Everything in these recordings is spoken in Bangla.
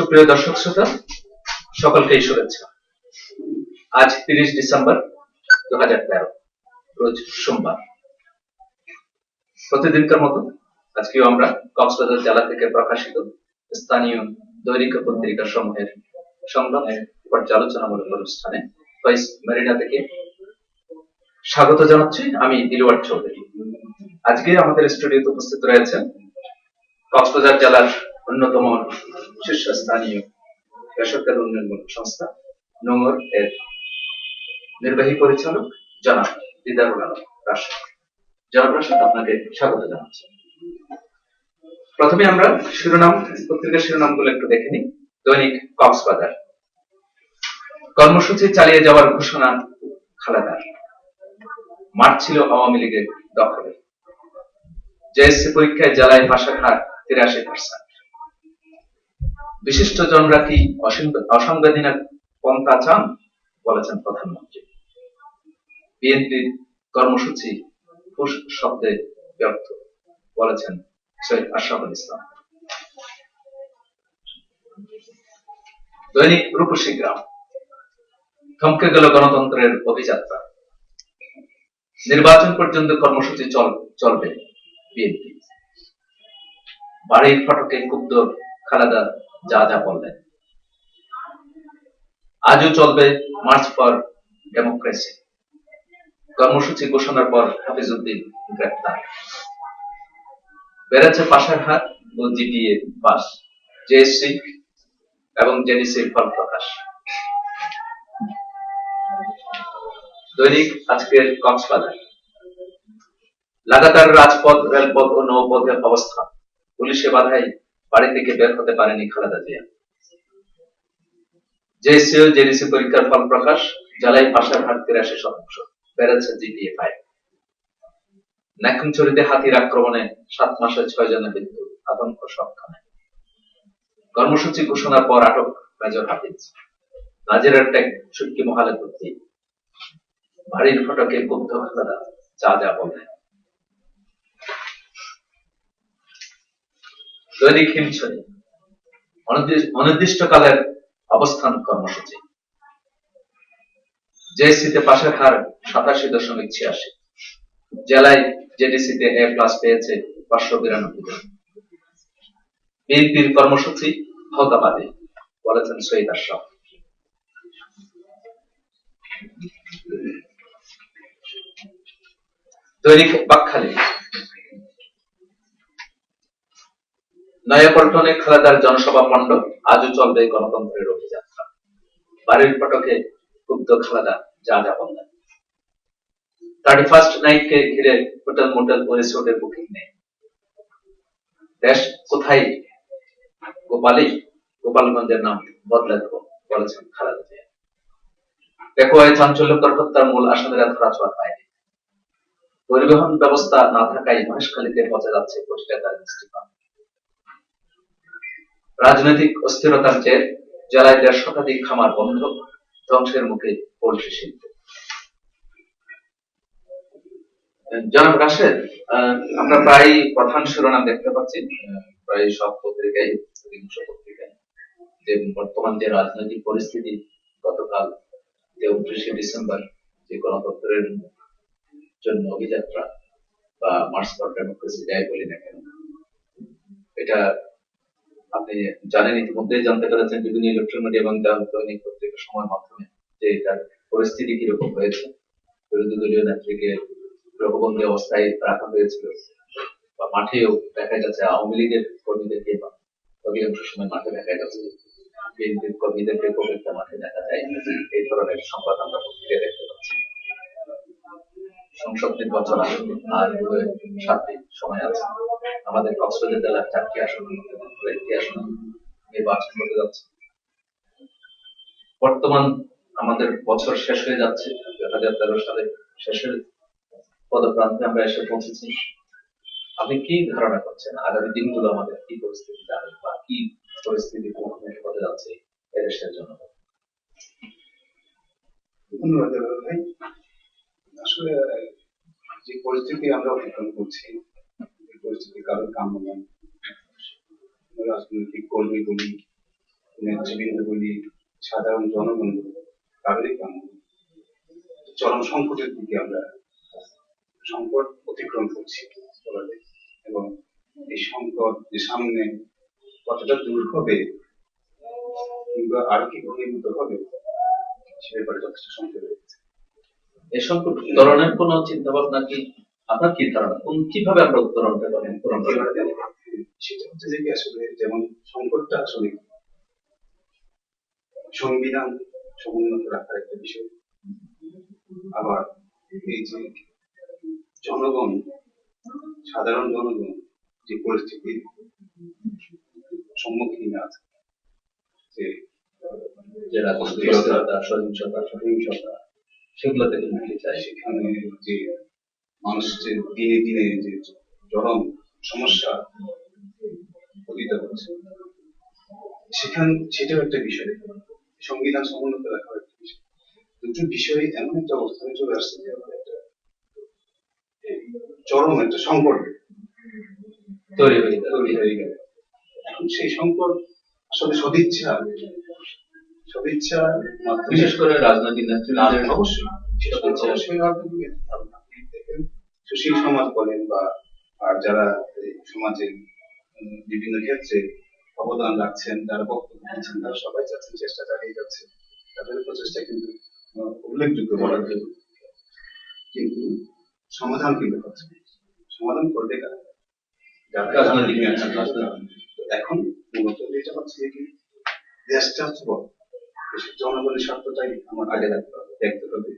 সুপ্রিয় দর্শক শ্রোতা, সকলকেই শুভেচ্ছা। আজ তিরিশ ডিসেম্বর দু হাজার তেরো, রোজ সোমবার। প্রতিদিনকার মতো আজকেও আমরা কক্সবাজার জেলা থেকে প্রকাশিত স্থানীয় দৈনিক পত্রিকা সমূহের সংবাদ পর্যালোচনামূলক অনুষ্ঠানে ভয়েস মেরিনা থেকে স্বাগত জানাচ্ছি আমি দিলওয়ার চৌধুরী। আজকে আমাদের স্টুডিওতে উপস্থিত রয়েছেন কক্সবাজার জেলার অন্যতম শীর্ষস্থানীয় বেসরকারি উন্নয়নমূলক সংস্থা নোংর এর নির্বাহী পরিচালক জনাব দিদারুল আলম রাশেদ। জনাব রাশেদ, আপনাকে স্বাগত জানাচ্ছি। প্রথমে আমরা শিরোনাম, পত্রিকার শিরোনামগুলো একটু দেখে নিই। দৈনিক কক্সবাজার। কর্মসূচি চালিয়ে যাওয়ার ঘোষণা খালেদার। মাঠ ছিল আওয়ামী লীগের দখলে। জেএসসি পরীক্ষায় জেলায় হার তিরাশি পার্সেন্ট বিশিষ্ট জনরা কি অসংব- পন্থা চান? বলেছেন প্রধানমন্ত্রী। বিএনপির কর্মসূচি ফুস শব্দে ব্যর্থ, বলেছেন সৈয়দ আশরাফুল ইসলাম। দৈনিক রূপসী গ্রাম। থমকে গেল গণতন্ত্রের অভিযাত্রা। নির্বাচন পর্যন্ত কর্মসূচি চল- চলবে বিএনপি। বাড়ির ফটকে ক্ষুব্ধ খালেদা যা যা বললেন। আজও চলবে মার্চ ফর ডেমোক্রেসি কর্মসূচি ঘোষণার পর হাফিজউদ্দিন গ্রেপ্তার। বেড়েছে পাশের হার ও জিপিএ পাস জেএসসি এবং জেডিসির ফল প্রকাশ। দৈনিক আজকের কক্সবাজার। লাগাতার রাজপথ, রেলপথ ও নৌপথের অবস্থান পুলিশে বাধায় বাড়ি থেকে বের হতে পারেনি খালেদা জিয়া। জেএসসি ও জেডিসি পরীক্ষার ফল প্রকাশ জেলায় পাশের হার তিরাশি শতাংশ, বেড়েছে জিপিএ ফাইভ নাকুমচুরিতে হাতির আক্রমণে সাত মাসে ছয় জনের মৃত্যু, আতঙ্ক সবখানে। কর্মসূচি ঘোষণার পর আটক মেজর হাফিজ। নাজিরের ট্যাগ সুটকি মহালে ভর্তি। বাড়ির ফটকে ক্ষুব্ধ খালেদা, যা যা বললেন দৈনিক হিমছড়ি অনির্দিষ্ট- অনির্দিষ্টকালের অবস্থান কর্মসূচি। জেএসসিতে পাশের হার সাতাশি দশমিক ছিয়াশি। জেলায় জেডিসিতে এ প্লাস পেয়েছে পাঁচশো বিরানব্বই জন। বিএনপির কর্মসূচি হতাবাদী বলেছেন সৈয়দ আশরাফ। দৈনিক বাকখালী নয়াপল্টনে খালেদার জনসভা মণ্ড আজও চলবে গণতন্ত্রের অভিযাত্রা। বাড়ির ফটকে ক্ষুব্ধ খালেদা যা যা বললেন থার্টি ফার্স্ট নাইটকে ঘিরে হোটেল মোটেল ও রিসোর্টের বুকিং নেই। দেশ কোথায়? গোপালী গোপালগঞ্জের নাম বদলে দেব বলেছেন খালেদা জিয়া। পেকুয়ায় চাঞ্চল্যকর হত্যার মূল আসামিরা ধরা ছোঁয়ার পায়নি পরিবহন ব্যবস্থা না থাকায় মহেশখালীতে পচে যাচ্ছে কোটি টাকার মিষ্টি রাজনৈতিক অস্থিরতার জের জেলায় দেড় শতাধিক খামার বন্ধ, ধ্বংসের মুখে পোল্ট্রি শিল্প। জনাব রাশেদ আমরা প্রায় প্রধান শিরোনাম দেখতে পাচ্ছি প্রায় সব পত্রিকায়, অধিকাংশ পত্রিকায়। যে বর্তমান যে রাজনৈতিক পরিস্থিতি, গতকাল যে উনত্রিশে ডিসেম্বর যে গণতন্ত্রের জন্য অভিযাত্রা বা মার্চ ফর ডেমোক্রেসি যাই বলি না কেন, এটা আপনি জানেন ইতিমধ্যেই জানতে পেরেছেন বিভিন্ন ইলেকট্রনিক মিডিয়া এবং যা দৈনিক পত্রিকা সময়ের মাধ্যমে যে এটার পরিস্থিতি কীরকম হয়েছে। বিরোধী দলীয় নেত্রীকে গ্রহবন্দী অবস্থায় রাখা হয়েছিল বা মাঠেও দেখা যাচ্ছে আওয়ামী লীগের কর্মীদেরকে বা অধিকাংশ সময় মাঠে দেখা যাচ্ছে বিএনপির কর্মীদেরকে একটা মাঠে দেখা যায় এই ধরনের সংবাদ আমরা পত্রিকায় দেখতে পাচ্ছি সংসদ নির্বাচন আসন্ন আর সাত দিন সময় আছে। আমাদের কক্সবাজার জেলার চারটি মাত্র একটি আসন নির্বাচন হতে যাচ্ছে। বর্তমান আমাদের বছর শেষ হয়ে যাচ্ছে দু হাজার তেরো সালে শেষের পদপ্রান্তে আমরা এসে পৌঁছেছি। আপনি কি ধারণা করছেন? আগামী দিনগুলো আমাদের কি পরিস্থিতি যাবে বা কি পরিস্থিতি মুখোমুখি হতে যাচ্ছে এদেশের জন্য? ধন্যবাদ ভাই। আসলে যে পরিস্থিতি আমরা অতিক্রম করছি এই পরিস্থিতি কারোর কাম্য নয়। রাজনৈতিক কর্মী বলি নেতৃবৃন্দ বলি সাধারণ জনগণ বলি, তাদেরই কেমন চরম সংকটের দিকে আমরা সংকট অতিক্রম করছি এবং এই সংকট যে সামনে কতটা দূর হবে কিংবা আরও কি ঘনীভূত হবে সে ব্যাপারে যথেষ্ট সংকট এই সংকট উত্তরণের কোন চিন্তা ভাবনা কি? আপনার কি ধারণা? কোন কীভাবে আমরা উত্তরণটা করেন উত্তরণ করতে এবারে পারি? সেটা হচ্ছে যে কি আসলে যেমন সংকটটা আসলে সংবিধান সমুন্নত রাখার একটা বিষয়। আবার এই যে জনগণ সাধারণ জনগণ যে পরিস্থিতির সম্মুখীন আছে যে অস্থিরতা সহিংসতা সহিংসতা সেগুলো থেকে মুক্তি চাই সেখানে যে মানুষ যে দিনে দিনে যে চরম সমস্যা পতিত হচ্ছে। সেখান সেটাও একটা বিষয়। সংবিধান সমুন্নত রাখার একটা বিষয়। দুটো বিষয় এমন একটা অবস্থানে চলে আসছে যে আমরা একটা চরম একটা সংকট তৈরি হয়ে তৈরি হয়ে গেল। এখন সেই সংকট আসলে সদিচ্ছা। বিশেষ করে রাজনৈতিক নেতৃত্বের অবশ্যই। অবশ্যই সুশীল সমাজ বলেন বা আর যারা সমাজে বিভিন্ন ক্ষেত্রে অবদান রাখছেন যারা বক্তব্য দিচ্ছেন তারা সবাই চাচ্ছেন চেষ্টা চালিয়ে যাচ্ছে তাদের প্রচেষ্টা কিন্তু উল্লেখযোগ্য বলার জন্য। কিন্তু সমাধান কিন্তু হচ্ছে সমাধান করবে কারা? এখন মূলত যেটা হচ্ছে যে কি দেশটা হচ্ছে জনগণের স্বার্থটাই আমার আগে রাখতে হবে দেখতে হবে।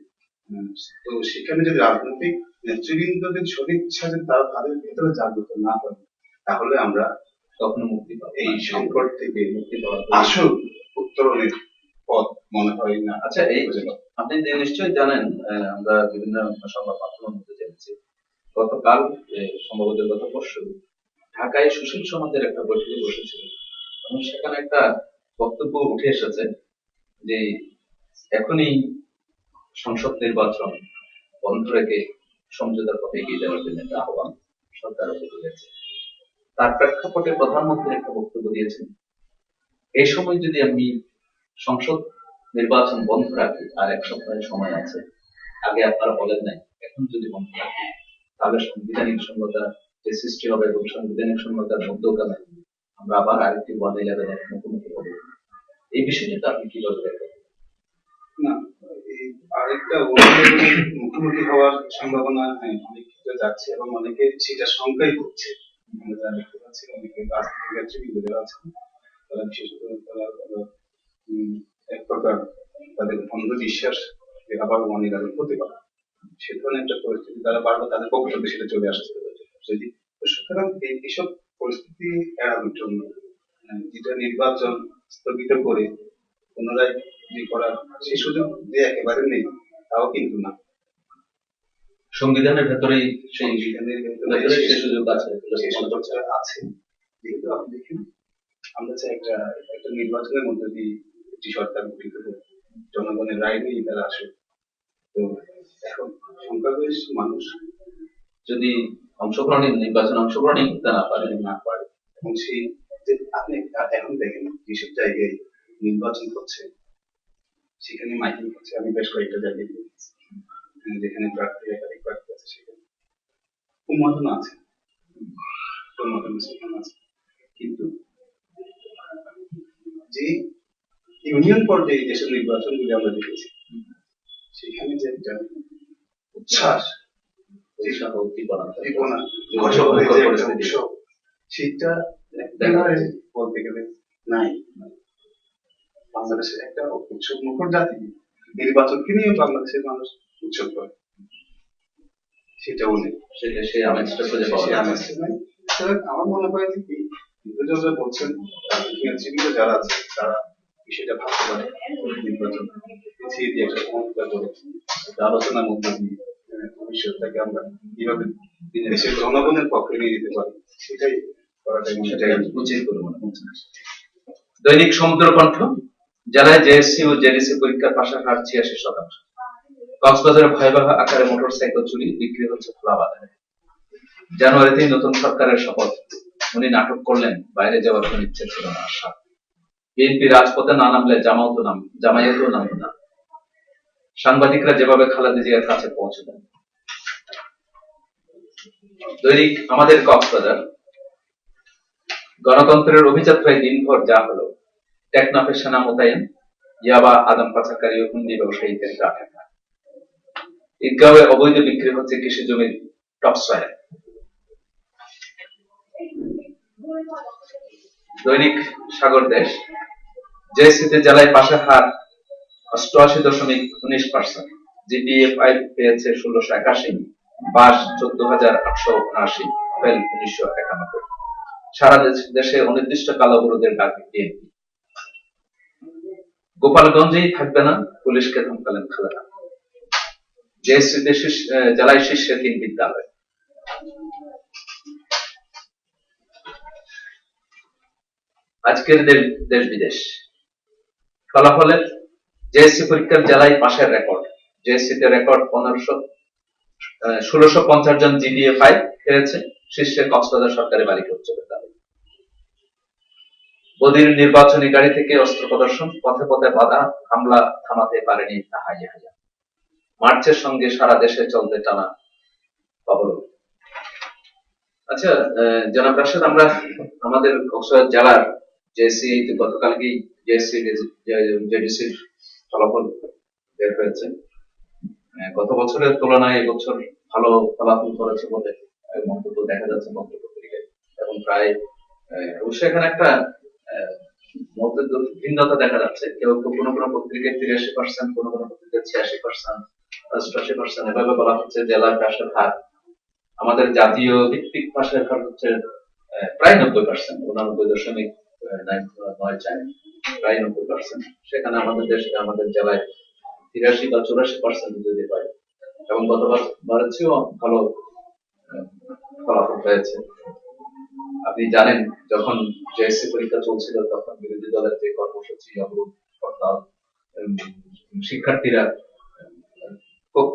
তো সেখানে যদি রাজনৈতিক নেতৃবৃন্দদের সদিচ্ছা যদি তারা তাদের ভেতরে জাগ্রত না হয় তাহলে আমরা কখনো মুক্তি পাবো এই সংকট থেকে মুক্তি পাওয়ার আসল উত্তরণের পথ মনে হয় না। আচ্ছা এই আপনি যে নিশ্চয়ই জানেন আহ, আমরা বিভিন্ন সংবাদ মাধ্যমের মধ্যে জেনেছি গতকাল সম্ভবত গত পরশু ঢাকায় সুশীল সমাজের একটা বৈঠকে বসেছিল এবং সেখানে একটা বক্তব্য উঠে এসেছে যে এখনই সংসদ নির্বাচন বন্ধ রেখে সমঝোতার পথে এগিয়ে যাওয়ার জন্য একটা আহ্বান সরকার রয়েছে তার প্রেক্ষাপটে প্রধানমন্ত্রী একটা বক্তব্য দিয়েছেন এই সময় যদি আমি সংসদ নির্বাচন বন্ধ রাখি, আর এক সপ্তাহের সময় আছে, আগে আপনারা বলেন নাই, এখন যদি বন্ধ রাখি, তাহলে সাংবিধানিক শূন্যতা যে সৃষ্টি হবে এবং সাংবিধানিক শূন্যতার মধ্যখানে আমরা আবার আরেকটি ওয়ান ইলেভেনের মুখোমুখি হব। এই বিষয়টা আপনি কীভাবে দেখেন না আরেকটা মুখোমুখি হওয়ার সম্ভাবনা হ্যাঁ, অনেক ক্ষেত্রে যাচ্ছে এবং অনেকে সেটা শঙ্কাই করছে। অনেকে আছেন তারা বিশেষত তারা এক প্রকার তাদের অন্ধ বিশ্বাস আবার অনিরাগন হতে পারে। সে ধরনের একটা পরিস্থিতি তারা বারবার তাদের বক্তব্যে সেটা চলে আসছে। যদি সুতরাং এইসব পরিস্থিতি এড়ানোর জন্য আহ, যেটা নির্বাচন স্থগিত করে পুনরায় যে করার সেই সুযোগ যে একেবারে নেই তাও কিন্তু না। সংবিধানের ভেতরেই সংবিধানের ভেতরে সুযোগ আছে আছে। যেহেতু আপনি দেখেন আমরা চাই একটা একটা নির্বাচনের মধ্যে দিয়ে একটি সরকার গঠিত হোক জনগণের রায় নিয়ে তারা আসে তো এখন সংখ্যাগরিষ্ঠ মানুষ যদি অংশগ্রহণে নির্বাচন অংশগ্রহণই করতে না পারে পারে না পারে এবং সেই যে আপনি এখন দেখেন যেসব জায়গায় নির্বাচন হচ্ছে সেখানে মাইকিং হচ্ছে। আমি বেশ কয়েকটা জায়গায় উম, যেখানে প্রার্থী একাধিক প্রার্থী আছে সেখানে উন্মাদনা আছে। উন্মাদনা সেখানে আছে। কিন্তু যে ইউনিয়ন পর্যায়ে যেসব নির্বাচনগুলি আমরা দেখেছি সেখানে যে একটা উচ্ছ্বাস সেটা। বলতে গেলে নাই বাংলাদেশের একটা উৎসব মুখর জাতি নির্বাচনকে নিয়ে বাংলাদেশের মানুষ উৎসব করে সেটাও নেই। আমার মনে হয় যে কি বলছেন নেতৃবৃন্দ যারা আছে তারা বিষয়টা ভাবতে পারে নির্বাচন পিছিয়ে দিয়ে একটা করে আলোচনার মধ্যে দিয়ে ভবিষ্যৎটাকে আমরা কীভাবে দেশের জনগণের পক্ষে নিয়ে যেতে পারি সেটাই দৈনিক সমুদ্র কণ্ঠ, জেলায় জেএসসি ও জেডিসি পরীক্ষার পাশের হার ছিয়াশি শতাংশ। কক্সবাজারে ভয়াবহ আকারে মোটরসাইকেল চুরি, বিক্রি হচ্ছে খোলা বাজারে। জানুয়ারিতেই নতুন সরকারের শপথ। উনি নাটক করলেন, বাইরে যাওয়ার কোন ইচ্ছে ছিল না আশা। বিএনপি রাজপথে না নামলে জামায়াত নাম, জামায়াতও নামবে না। সাংবাদিকরা যেভাবে খালেদা জিয়ার কাছে পৌঁছে দেন দৈনিক আমাদের কক্সবাজার গণতন্ত্রের অভিযাত্রায় দিনভর যা হলো, টেকনাফের সেনা মোতায়েন, ইয়াবা আদম পাচারকারী ও হুন্ডি ব্যবসায়ীদের গা ঢাকা ঈদগাঁওয়ে অবৈধ বিক্রি হচ্ছে কৃষি জমির টপসয়ে দৈনিক সাগর দেশ, জেএসসিতে জেলায় পাশের হার অষ্টআশি দশমিক উনিশ পার্সেন্ট জিডিএফআই পেয়েছে ষোলোশো একাশি, বাস চোদ্দ হাজার আটশো উনআশি, ফেল উনিশশো একানব্বই। সারা দেশ- দেশে অনির্দিষ্ট কালো হলুদের ডাক বিএনপি। গোপালগঞ্জেই থাকবে না, পুলিশকে ধমকালেন খালেদা। জেএসসিতে জেলায় শীর্ষে তিন বিদ্যালয়। আজকের দেশ বিদেশ। ফলাফলের জেএসসি পরীক্ষার জেলায় পাশের রেকর্ড। জেএসসি তে রেকর্ড পনেরোশো ষোলোশো পঞ্চাশ জন জিডিএ ফাইভ শীর্ষে কক্সবাজার সরকারি বালিকা উচ্চ বিদ্যালয়। বদির নির্বাচনী গাড়ি থেকে অস্ত্র প্রদর্শন, পথে পথে বাধা, হামলা থামাতে পারেনি তাহাই হাইয়া মার্চের সঙ্গে সারা দেশে চলতে টানা অবরোধ আচ্ছা জনাব রাশেদ, আমরা আমাদের কক্সবাজার জেলার জেসি গতকালকেই জেসি জেডিসির ফলাফল বের হয়েছে। গত বছরের তুলনায় এবছর ভালো ফলাফল করেছে বলে মন্তব্য দেখা যাচ্ছে মন্তব্য এবং প্রায় অবশ্যই এখানে একটা মধ্যে ভিন্নতা দেখা যাচ্ছে। কেউ কোনো কোনো পত্রিকায় তিরাশি পার্সেন্ট কোনো কোনো পত্রিকায় ছিয়াশি পার্সেন্ট অষ্টআশি পার্সেন্ট এভাবে বলা হচ্ছে জেলার পাশের হার আমাদের জাতীয় ভিত্তিক পাশের হার হচ্ছে প্রায় নব্বই পার্সেন্ট উনানব্বই দশমিক নয় প্রায় নব্বই পার্সেন্ট সেখানে আমাদের দেশে, আমাদের জেলায় তিরাশি বা চুরাশি পার্সেন্ট যদি পাই এবং গতবার বারের ভালো ফলাফল হয়েছে। আপনি জানেন, যখন জেএসসি পরীক্ষা চলছিল, তখন বিরোধী দলের যে কর্মসূচি অবরোধ হরতাল শিক্ষার্থীরা, খুব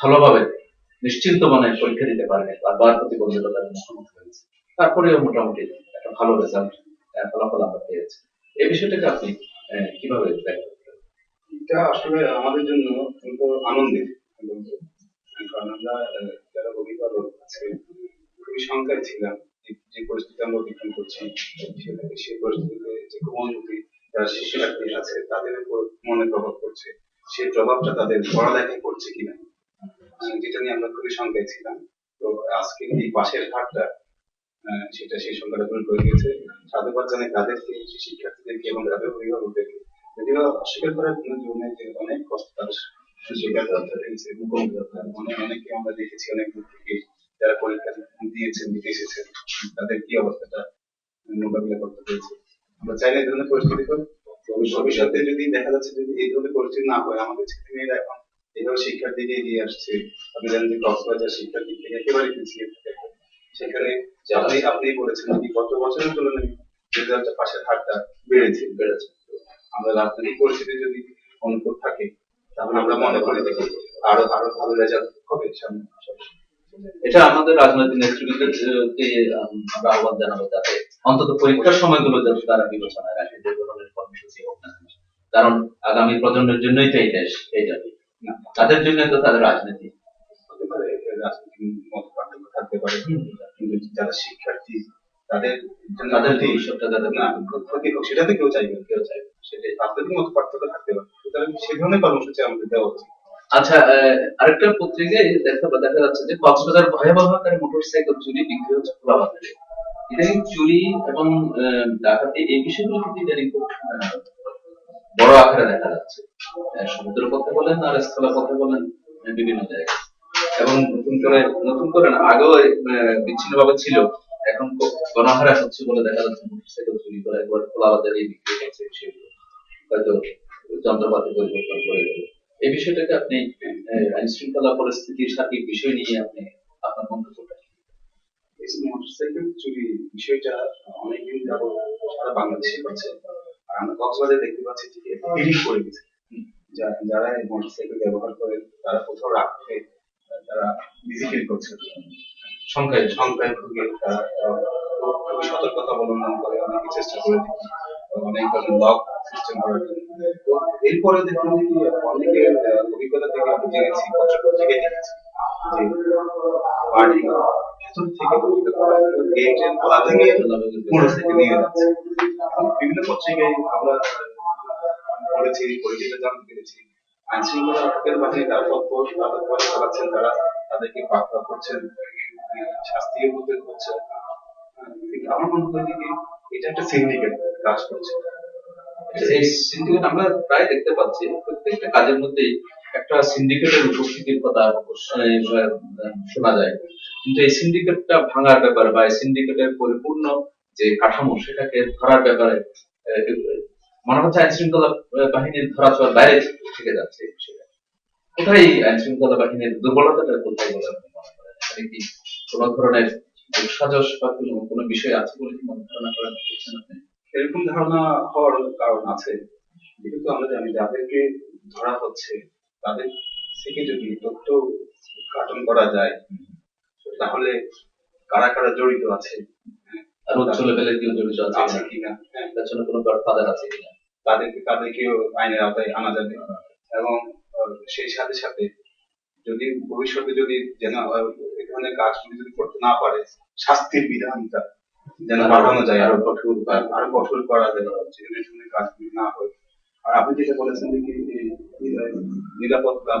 ভালোভাবে নিশ্চিন্ত মনে পরীক্ষা দিতে পারেনি, বারবার প্রতিবন্ধকতার মুখোমুখি হয়েছে। তারপরেও মোটামুটি একটা ভালো রেজাল্ট ফলাফল আমরা পেয়েছি। এই বিষয়টাকে আপনি কীভাবে এটা আসলে আমাদের জন্য অত্যন্ত আনন্দের কারণ আমরা, যারা অভিভাবক আছে খুবই শঙ্কায় ছিলাম। যে- পরিস্থিতি আমরা অতিক্রম করছি সেই পরিস্থিতিতে যে যারা আছে তাদের উপর মনে প্রভাব সেই প্রভাবটা তাদের পড়ালেখায় পড়ছে কিনা? যেটা নিয়ে আমরা খুবই ছিলাম। তো আজকে এই পাশের আহ, সেটা সেই সংখ্যাটা দূর করে দিয়েছে। সাধুবাদ জানাই তাদেরকে শিক্ষার্থীদেরকে এবং তাদের অভিভাবকদেরকে যদিও অস্বীকার করার কোনো জীবনে যে অনেক কষ্ট হয়েছে মুখোমুখি অনেক অনেকে আমরা দেখেছি অনেক দূর থেকে যারা পরীক্ষা দিয়েছেন দিতে এসেছেন, তাদের কি অবস্থাটা মোকাবিলা করতে হয়েছে আমরা চাইলে এই ধরনের পরিস্থিতি ভবিষ্যতে যদি দেখা যাচ্ছে যদি এই ধরনের পরিস্থিতি না হয়, আমাদের ছেলে মেয়েরা এখন এইভাবে শিক্ষার দিকে এগিয়ে আসছে, আপনি জানেন যে কক্সবাজার শিক্ষার দিক থেকে একেবারে পিছিয়ে সেখানে আপনি আপনি বলেছেন যে গত বছরের তুলনায় রেজাল্টটা পাশের হারটা বেড়েছে বেড়েছে। আমরা রাজনৈতিক পরিস্থিতি যদি অনুকূল থাকে, তাহলে আমরা মনে করি যে আরও আরও ভালো রেজাল্ট হবে সামনে। এটা আমাদের রাজনৈতিক নেতৃবৃন্দকে আমরা আহ্বান জানাব যাতে অন্তত পরীক্ষার সময়গুলো যাতে তারা বিবেচনায় রাখে যে ধরনের কর্মসূচি হোক না কারণ আগামী প্রজন্মের জন্যই তো এই দেশ এই জাতি তাদের জন্য তো তাদের রাজনীতি। হতে পারে রাজনৈতিক মত পার্থক্য থাকতে পারে। কিন্তু যারা শিক্ষার্থী তাদের জন্য তাদের ভবিষ্যৎটা যাতে না ক্ষতি হোক সেটা তো কেউ চাইবে না, কেউ চাইবে সেটাই রাজনৈতিক মত পার্থক্য থাকতে পারে। সুতরাং সে ধরনের কর্মসূচি আমাদের দেওয়া উচিত। আচ্ছা আরেকটা পত্রিকায় দেখা দেখা যাচ্ছে যে কক্সবাজার ভয়াবহ আকারে মোটরসাইকেল চুরি বিক্রি হচ্ছে খোলা বাজারে ইদানিং চুরি এবং ডাকাতি এই বিষয়গুলো কিন্তু ইদানিং খুব বড় আকারে দেখা যাচ্ছে। আহ, সমুদ্র পথে বলেন আর স্থল পথে বলেন বিভিন্ন জায়গায়। এবং নতুন করে নতুন করে না আগেও বিচ্ছিন্ন ভাবে ছিল। এখন গণহারে হচ্ছে বলে দেখা যাচ্ছে মোটরসাইকেল চুরি করে একবার খোলা বাজারে বিক্রি করছে বিষয়গুলো। হয়তো যন্ত্রপাতি পরিবর্তন করে দেবে এই বিষয়টাকে আপনি আইন শৃঙ্খলা পরিস্থিতির সার্বিক বিষয় নিয়ে আপনি আপনার মন্তব্যটা মোটরসাইকেল চুরি বিষয়টা অনেকদিন যাব সারা বাংলাদেশে হচ্ছে। আর আমরা কক্সবাজারে দেখতে পাচ্ছি যে এডিট করে গেছে যারা এই মোটরসাইকেল ব্যবহার করে তারা কোথাও রাখতে তারা বিজি করছে। সংখ্যায় সংখ্যায় ভুগে তারা সতর্কতা অবলম্বন করে অনেকে চেষ্টা করে। অনেক লক সিস্টেম করার এরপরে দেখলাম কি অনেকের আহ, অভিজ্ঞতা থেকে আমি জেনেছি পত্র পত্রিকায় দেখেছি যে বাড়ি ভেতর থেকে গেটের তালা ভেঙে পুরো থেকে নিয়ে যাচ্ছে। বিভিন্ন পত্রিকায় আমরা পড়েছি পরিচিত জানতে পেরেছি। আইন শৃঙ্খলা রক্ষকের বাহিনী তারা তৎপর তাদের পরে চালাচ্ছেন তারা তাদেরকে পাকড়া করছেন শাস্তির মধ্যে হচ্ছে আমার মনে হয় যে এটা একটা সিন্ডিকেট কাজ করছে। এই সিন্ডিকেট আমরা প্রায় দেখতে পাচ্ছি, প্রত্যেকটা কাজের একটা সিন্ডিকেটের উপস্থিতির কথা শোনা যায়। কিন্তু এই সিন্ডিকেটটা ভাঙার বা এই সিন্ডিকেটের পরিপূর্ণ যে কাঠামো, সেটাকে ধরার ব্যাপারে মনে হচ্ছে আইন শৃঙ্খলা বাহিনীর ধরা ছোঁয়ার বাইরে থেকে যাচ্ছে কোথায় আইন শৃঙ্খলা বাহিনীর দুর্বলতাটা কোথায় বলে মনে করেন? কি কোনো ধরনের সাজস বা কোনো কোনো বিষয় আছে বলে কি মনে ধারণা করছেন আপনি এরকম ধারণা হওয়ার কারণ আছে। যেহেতু আমরা জানি যাদেরকে ধরা হচ্ছে তাদের থেকে যদি তথ্য উদ্ঘাটন করা যায় তাহলে কারা কারা জড়িত আছে? আর লেভেলের কেউ জড়িত আছে কিনা? হ্যাঁ, তার জন্য কোনো আছে কিনা? তাদেরকে তাদেরকেও আইনের আওতায় আনা যাবে। এবং সেই সাথে সাথে যদি ভবিষ্যতে যদি জেনা ধরনের কাজগুলি যদি করতে না পারে শাস্তির বিধানটা যেন বাড়ানো যায় আরও কঠোর আরও কঠোর করা যেন এই ধরনের কাজগুলি না হয়। আর আপনি যেটা বলেছেন যে কি নিরাপত্তা নিরাপত্তার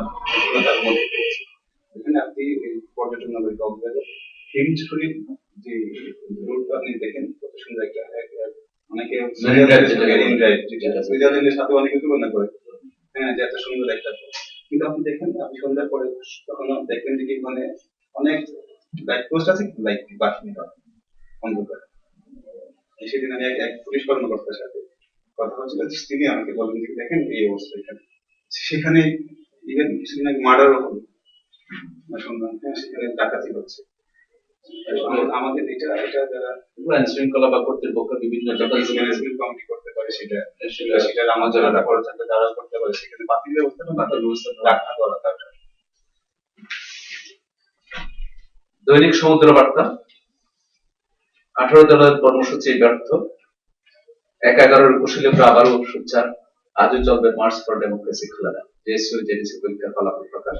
মধ্যে এখানে আপনি পর্যটন নগরী কক্সবাজার হিমছড়ির যে রোডটা আপনি দেখেন কত সুন্দর একটা এক- এক- অনেকে সুইজারল্যান্ডের সাথে অনেকে তুলনা করে। হ্যাঁ যে এত সুন্দর একটা কিন্তু আপনি দেখেন আপনি সন্ধ্যার পরে তখন দেখবেন যে কি মানে অনেক লাইট পোস্ট আছে নেই অন্ধকার। সেদিন আমি এক পুলিশ কর্মকর্তার সাথে কথা হচ্ছিল তিনি আমাকে বলেন যে দেখেন এই অবস্থা এখানে। সেখানে ইভেন কিছুদিন আগে মার্ডারও হলো। শুনলাম হ্যাঁ সেখানে ডাকাতি হচ্ছে। আমাদের এটা এটা যারা আইন শৃঙ্খলা বা কর্তৃপক্ষ বিভিন্ন ম্যানেজমেন্ট কমিটি করতে পারে সেটা সেটা সেটা আমার যারা তারা করতে পারে সেখানে বাতিল ব্যবস্থাটা বাতিল ব্যবস্থাটা রাখা দরকার। দৈনিক সমুদ্র বার্তা। আঠারো দলের কর্মসূচি ব্যর্থ। এক এগারোর কুশলীরা আবারও সোচ্চার আজও চলবে মার্চ ফর ডেমোক্রেসি খোলাদা জেএসইউ জেডিসি ফলাফল প্রকাশ।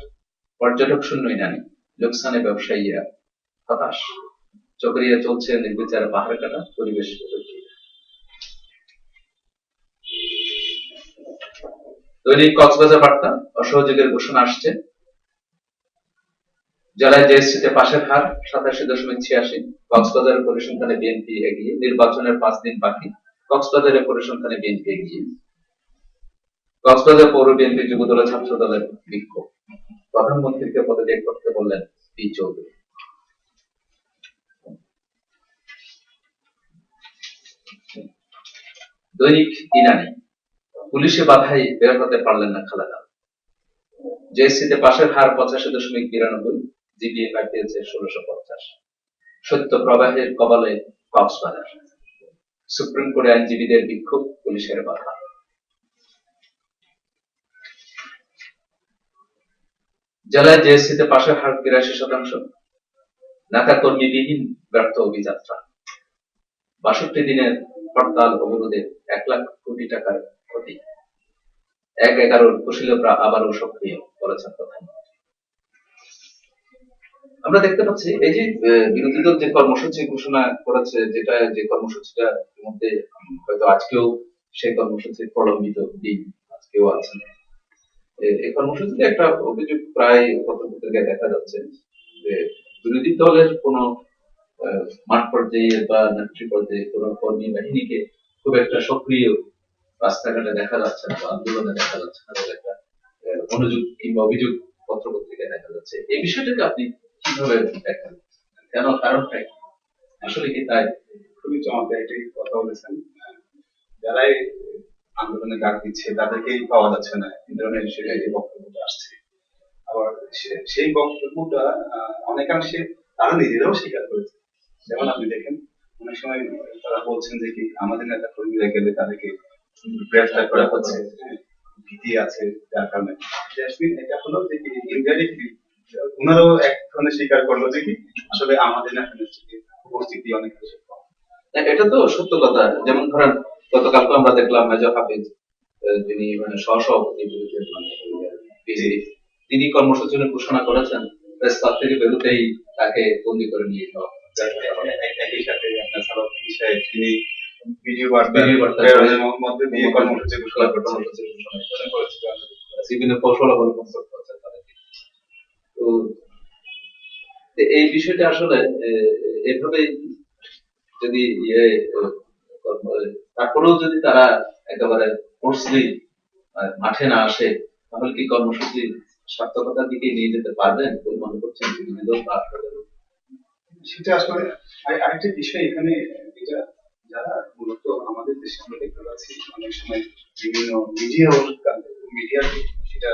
পর্যটক শূন্য ইনানি লোকসানে ব্যবসায়ীরা হতাশ। চকরিয়া চলছে নির্বিচারে পাহাড় কাটা পরিবেশ দৈনিক কক্সবাজার বার্তা। অসহযোগের ঘোষণা আসছে। জেলায় জেএসসিতে পাশের হার সাতাশি দশমিক ছিয়াশি কক্সবাজারের পরিসংখ্যানে বিএনপি এগিয়ে, নির্বাচনের পাঁচ দিন বাকি কক্সবাজারের পরিসংখ্যানে বিএনপি এগিয়ে। কক্সবাজার পৌর বিএনপি যুব দলের ছাত্র দলের বিক্ষোভ। প্রধানমন্ত্রীকে পদত্যাগ করতে বললেন পি চৌধুরী। দৈনিক ইনানি, পুলিশে বাধাই বের হতে পারলেন না খালেদা। জেএসসিতে পাশের হার পঁচাশি দশমিক বিরানব্বই জিপিএ পেয়েছে ষোলোশো পঞ্চাশ। সত্য প্রবাহের কবলে কক্সবাজার। সুপ্রিম কোর্টে আইনজীবীদের বিক্ষোভ, পুলিশের বাধা। জেলায় জেএসসিতে পাশের হার বিরাশি শতাংশ। নেতা কর্মীবিহীন ব্যর্থ অভিযাত্রা। বাষট্টি দিনের হরতাল অবরোধে এক লাখ কোটি টাকার ক্ষতি। এক এগারোর কুশলীরা আবারও সক্রিয়, বলেছেন প্রধানমন্ত্রী আমরা দেখতে পাচ্ছি, এই যে বিরোধী দল যে কর্মসূচি ঘোষণা করেছে, যেটা, যে কর্মসূচিটা মধ্যে হয়তো আজকেও সেই কর্মসূচির প্রলম্বিত দিন আজকেও আছে। এই কর্মসূচিতে একটা অভিযোগ প্রায় পত্রপত্রিকায় দেখা যাচ্ছে যে বিরোধী দলের কোন মাঠ পর্যায়ে বা নেত্রী পর্যায়ে কোন কর্মী বাহিনীকে খুব একটা সক্রিয় রাস্তাঘাটে দেখা যাচ্ছে না বা আন্দোলনে দেখা যাচ্ছে না একটা অনুযোগ কিংবা অভিযোগ পত্রপত্রিকায় দেখা যাচ্ছে। এই বিষয়টাকে আপনি কীভাবে কেন কারণটা আসলে কি তাই? খুবই চমৎকার একটি কথা বলেছেন। যারাই আন্দোলনে ডাক দিচ্ছে তাদেরকেই পাওয়া যাচ্ছে না। এই ধরনের সেটাই যে বক্তব্যটা আসছে। আবার সেই বক্তব্যটা অনেকাংশে তারা নিজেরাও স্বীকার করেছে। যেমন আপনি দেখেন অনেক সময় তারা বলছেন যে কি আমাদের নেতা কর্মীরা গেলে তাদেরকে গ্রেফতার করা হচ্ছে। হ্যাঁ, ভীতি আছে যার কারণে। এটা হলো যে ইনডাইরেক্টলি ওনারাও এক ধরনের স্বীকার করল যে কি আসলে আমাদের নেত্রীর উপস্থিতি অনেক বেশি এটা তো সত্য কথা। যেমন ধরেন গতকালকে আমরা দেখলাম মেজর হাফিজ যিনি মানে সহসভাপতি তিনি কর্মসূচি ঘোষণা করেছেন প্রেস থেকে বেরোতেই তাকে বন্দি করে নিয়ে যাওয়া একই সাথে আপনার সালাউদ্দিন সাহেব তিনি ভিডিও বার্তা ভিডিও বার্তা প্রেরণের মধ্যে দিয়ে কর্মসূচি ঘোষণা করছেন। কর্মসূচি ঘোষণা করেছেন। বিভিন্ন কৌশল অবলম্বন করতে হচ্ছে তাদেরকে। তো তো এই বিষয়টা আসলে এভাবে যদি ইয়ে তারপরেও যদি তারা একেবারে ফোর্সলি মাঠে না আসে, তাহলে কি কর্মসূচি সার্থকতার দিকে নিয়ে যেতে পারবেন বলে মনে করছেন বিভিন্ন সেটা আসলে আর- আরেকটা বিষয় এখানে যেটা যারা মূলত আমাদের দেশে আমরা দেখতে পাচ্ছি, অনেক সময় বিভিন্ন মিডিয়া মিডিয়া সেটা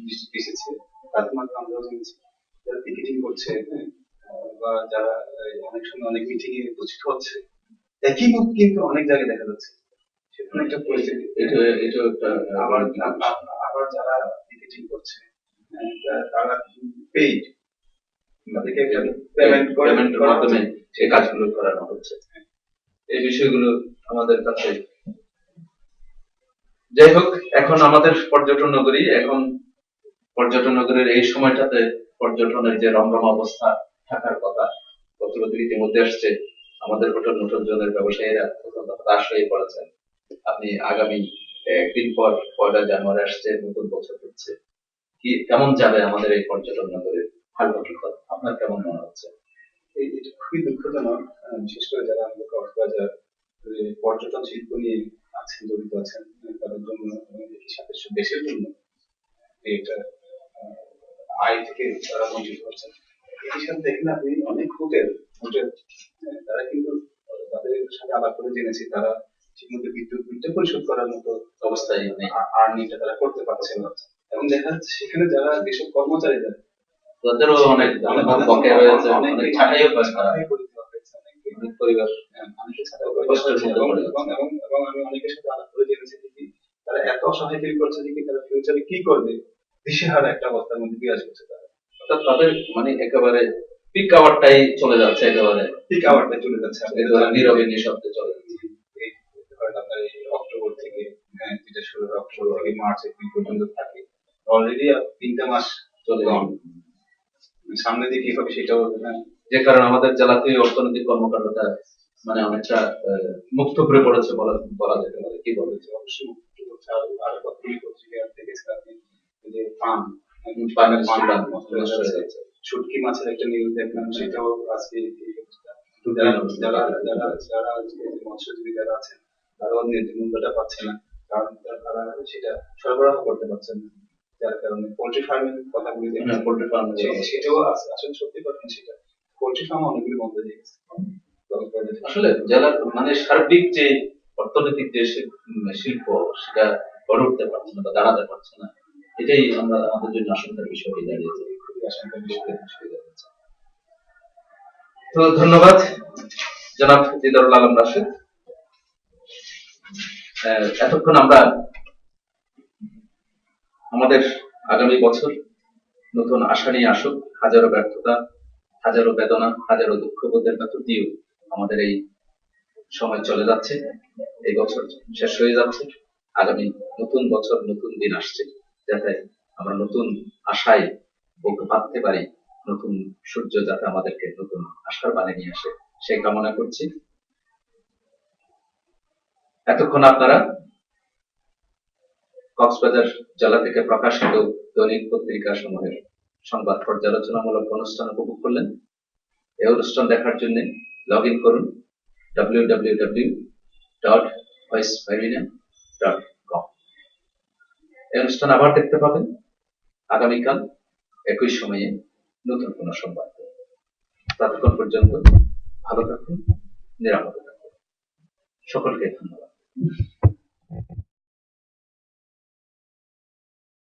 দৃষ্টিতে এসেছে তাদের মাধ্যমে আমরা জেনেছি। যারা টিকিটিং করছে বা যারা অনেক সময় অনেক মিটিং এ উপস্থিত হচ্ছে একই মুখ কিন্তু অনেক জায়গায় দেখা যাচ্ছে। সেখানে একটা পরিস্থিতি। এটা এটা একটা আবার আবার যারা টিকিটিং করছে তারা পেইড তাদেরকে পেমেন্ট পেমেন্টের মাধ্যমে এই কাজগুলো করানো হচ্ছে। এই বিষয়গুলো আমাদের কাছে যাই হোক এখন আমাদের পর্যটন নগরী এখন পর্যটন নগরীর এই সময়টাতে পর্যটনের যে রমরমা অবস্থা থাকার কথা পত্রপত্রিকা ইতিমধ্যে আসছে আমাদের হোটেল জনের ব্যবসায়ীরা অত্যন্ত হতাশ হয়ে পড়েছেন। আপনি আগামী একদিন পর পয়লা জানুয়ারি আসছে, নতুন বছর হচ্ছে। কি, কেমন যাবে আমাদের এই পর্যটন নগরীর হাল হকিকত আপনার কেমন মনে হচ্ছে? এই- এটা খুবই দুঃখজনক বিশেষ করে যারা আমাদের কক্সবাজার পর্যটন শিল্প নিয়ে আছেন, জড়িত আছেন, তাদের জন্য দেশের জন্য, এটা আয় থেকে তারা বঞ্চিত হচ্ছেন সাথে দেখেন আপনি অনেক হোটেল হোটেল তারা কিন্তু তাদের সাথে আলাপ করে জেনেছি তারা ঠিকমতো বিদ্যুৎ বিলটা পরিশোধ করার মতো অবস্থায় নেই। আর্নিংটা তারা করতে পারছে না। এবং দেখা যাচ্ছে সেখানে যারা যেসব কর্মচারীরা তাদেরও অনেক অনেক ছাঁটাইও পরিবার হ্যাঁ, অনেকে এবং আমি অনেকের সাথে আলাপ করে জেনেছি যে তারা এত অসহায় ফিল করছে যে তারা ফিউচারে কি করবে। দিশেহারা একটা অবস্থার মধ্যে বিরাজ করছে তারা। অর্থাৎ তাদের মানে একেবারে পিক আওয়ারটাই চলে যাচ্ছে একেবারে ঠিক আওয়ারটা চলে যাচ্ছে। একেবারে নীরবে নিঃশব্দে চলে যাচ্ছে। আপনার অক্টোবর থেকে হ্যাঁ, যেটা শুরু অক্টোবর থেকে মার্চ এপ্রিল পর্যন্ত থাকে অলরেডি তিনটা মাস চলে গন সামনে দিয়ে কি হবে সেটাও যে কারণে আমাদের জেলাতে অর্থনৈতিক কর্মকাণ্ডটা মানে অনেকটা মুক্ত হয়ে পড়েছে বলা বলা যেতে পারে। কি বলে যে অবশ্যই মুক্ত করছে। আর আরও কতগুলি পত্রিকা যে পান পানের হয়ে হয়ে শুটকি মাছের একটা নিউজ দেখলাম সেটাও আজকে যারা যারা যারা যারা মৎস্যজীবী যারা আছেন তারাও ন্যায্য মূল্যটা পাচ্ছে না। কারণ তারা- সেটা সরবরাহ করতে পারছেন না। যার কারণে পোল্ট্রি কথা বলি হ্যাঁ, পোল্ট্রি ফার্ম সেটাও আসলে সত্যি কথা সেটা। পোল্ট্রি ফার্ম অনেকগুলি বন্ধ হয়ে গেছে। আসলে জেলার মানে সার্বিক যে অর্থনৈতিক যে শিল্প সেটা গড়ে উঠতে পারছে না বা দাঁড়াতে পারছে না। এটাই আমরা আমাদের জন্য আশঙ্কার বিষয় হয়ে দাঁড়িয়েছে আশঙ্কার বিষয় বিষয় দাঁড়িয়েছে। তো ধন্যবাদ, জনাব দিদারুল আলম রাশেদ। এতক্ষণ আমরা আমাদের আগামী বছর নতুন আশা নিয়ে আসুক। হাজারো ব্যর্থতা, হাজারো বেদনা, হাজারো দুঃখ বোধের ভেতর দিয়েও আমাদের এই সময় চলে যাচ্ছে। এই বছর শেষ হয়ে যাচ্ছে। আগামী নতুন বছর, নতুন দিন আসছে। যাতে আমরা নতুন আশায় বুক বাঁধতে পারি, নতুন সূর্য যাতে আমাদেরকে নতুন আশার বাণী নিয়ে আসে সেই কামনা করছি। এতক্ষণ আপনারা কক্সবাজার জেলা থেকে প্রকাশিত দৈনিক পত্রিকা সমূহের সংবাদ পর্যালোচনামূলক অনুষ্ঠান উপভোগ করলেন। এই অনুষ্ঠান দেখার জন্য লগ ইন করুন ডাব্লিউ অনুষ্ঠান আবার দেখতে পাবেন। আগামীকাল একই সময়ে নতুন কোনো সংবাদ। ততক্ষণ পর্যন্ত ভালো থাকুন, নিরাপদে থাকুন। সকলকে ধন্যবাদ।